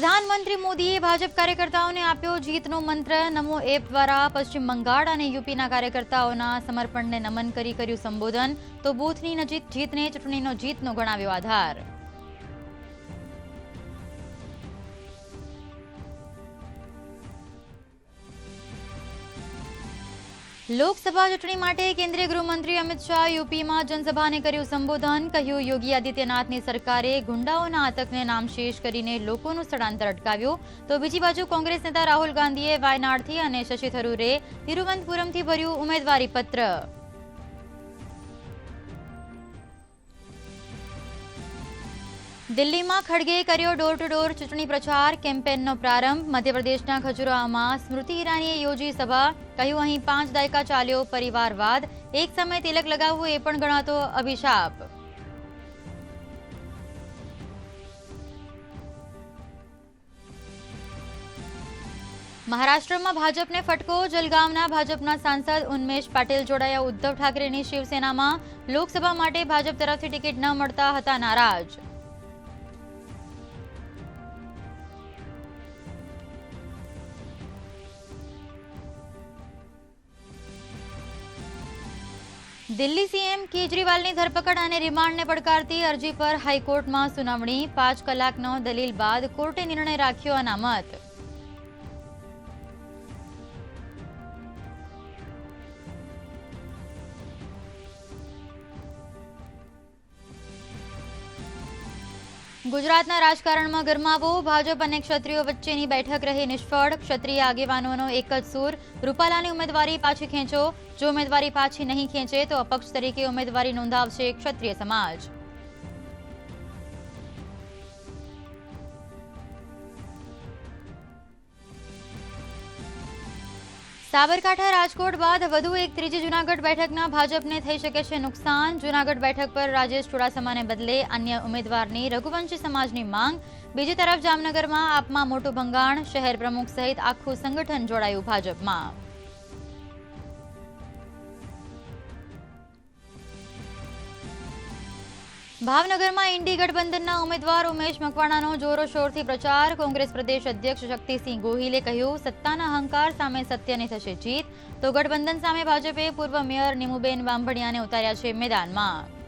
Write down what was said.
પ્રધાનમંત્રી મોદીએ ભાજપ કાર્યકર્તાઓને આપ્યો જીતનો મંત્ર. નમો એપ દ્વારા પશ્ચિમ બંગાળ અને યુપીના કાર્યકર્તાઓના સમર્પણને નમન કરી કર્યું સંબોધન. તો બૂથની નજીક જીતને ચૂંટણીનો જીતનો ગણાવ્યો આધાર. લોકસભા ચૂંટણી માટે કેન્દ્રીય ગૃહમંત્રી અમિત શાહ યુપીમાં જનસભાને કર્યું સંબોધન. કહ્યું, યોગી આદિત્યનાથની સરકારે ગુંડાઓના આતંકને નામશેષ કરીને લોકોનું સ્થળાંતર અટકાવ્યું. તો બીજી બાજુ કોંગ્રેસ નેતા રાહુલ ગાંધીએ વાયનાડથી અને શશી થરૂરે તિરુવનંતપુરમથી ભર્યું ઉમેદવારી દિલ્હીમાં ખડગે કર્યો ડોર ટુ ડોર ચૂંટણી પ્રચાર કેમ્પેનનો પ્રારંભ. મધ્યપ્રદેશના ખજુરાહોમાં સ્મૃતિ ઈરાનીએ યોજી સભા. કહ્યું, અહીં પાંચ દાયકા ચાલ્યો પરિવારવાદ એક સમય તિલક લગાવવું એ પણ ગણાતો અભિશાપ. મહારાષ્ટ્રમાં ભાજપને ફટકો. જલગાંવના ભાજપના સાંસદ ઉન્મેશ પાટીલ જોડાયા ઉદ્ધવ ઠાકરેની શિવસેનામાં. લોકસભા માટે ભાજપ તરફથી ટિકિટ ન મળતા હતા નારાજ. દિલ્હી સીએમ કેજરીવાલની ધરપકડ અને રિમાન્ડને પડકારતી અરજી પર હાઈકોર્ટમાં સુનાવણી. પાંચ કલાકનો દલીલ બાદ કોર્ટે નિર્ણય રાખ્યો અનામત. ગુજરાતના રાજકારણમાં ગરમાવો. ભાજપ અને ક્ષત્રિયો વચ્ચેની બેઠક રહી નિષ્ફળ. ક્ષત્રિય આગેવાનોનો એક જ સૂર. રૂપાલાની ઉમેદવારી પાછી ખેંચો. જો ઉમેદવારી પાછી નહીં ખેંચે તો અપક્ષ તરીકે ઉમેદવારી નોંધાવશે ક્ષત્રિય સમાજ. સાબરકાંઠા રાજકોટ બાદ વધુ એક ત્રીજી જૂનાગઢ બેઠકના ભાજપને થઈ શકે છે નુકસાન. જૂનાગઢ બેઠક પર રાજેશ ચુડાસમાને બદલે અન્ય ઉમેદવારની રઘુવંશી સમાજની માંગ. બીજી તરફ જામનગરમાં આપમાં મોટું ભંગાણ. શહેર પ્રમુખ સહિત આખું સંગઠન જોડાયું ભાજપમાં. ભાવનગરમાં ઇન્ડી ગઠબંધનના ઉમેદવાર ઉમેશ મકવાણાનો જોરોશોરથી પ્રચાર. કોંગ્રેસ પ્રદેશ અધ્યક્ષ શક્તિસિંહ ગોહિલે કહ્યું, સત્તાના અહંકાર સામે સત્યની થશે જીત. તો ગઠબંધન સામે ભાજપે પૂર્વ મેયર નિમુબેન બાંભણિયાને ઉતાર્યા છે મેદાનમાં.